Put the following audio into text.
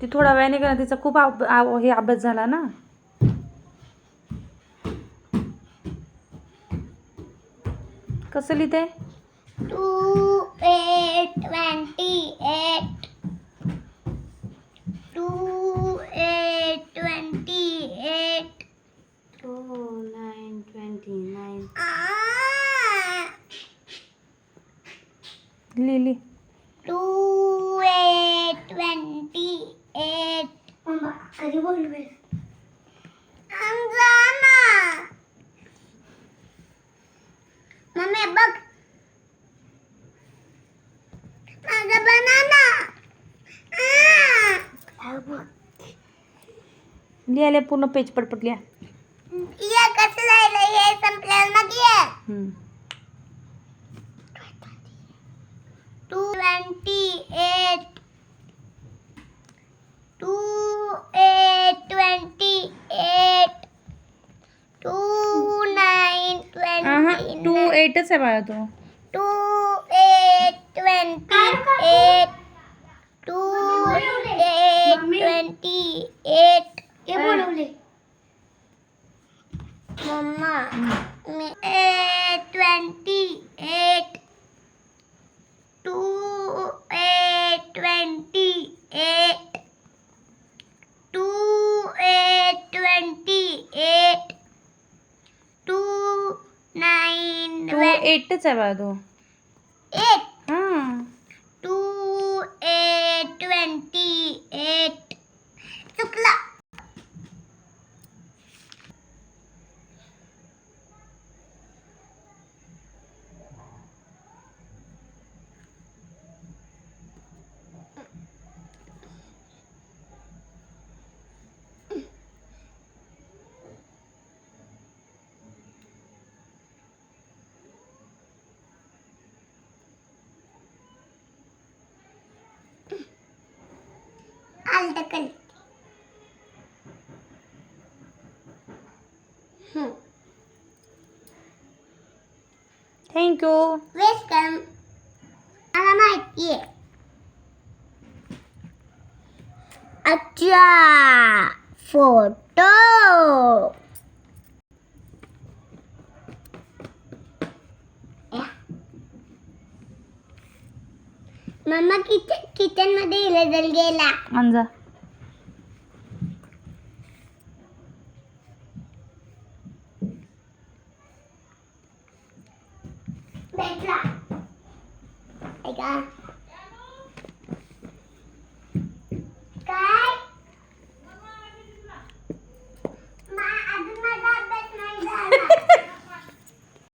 ती थोडा वेळाने करा तिचा खूप अब- आव- हे अभ्यास झाला ना. कसं लिहिते? Two eight twenty eight. Two eight twenty eight. Two nine twenty nine. लिहिली. टू एट বাড়ি বলবে मम्मी बघ माझा बनाना। लिहायला पूर्ण पेज पडपट लिहा ये कसं राहिलं हे? संपल्यावर मग 20 एटच आहे बाळा तो? Two eight twenty eight two eight twenty eight. मम्मा eight twenty eight. Two eight twenty eight two eight twenty eight two nine चवा दो। एट? हाँ। टू एट ट्वेंटी एट अल्टकल थँक्यू वेलकम मला माहिती अच्छा फ़ोटो मम्मा किचन किचन मध्ये इलेजल गेला। अंजा। I got.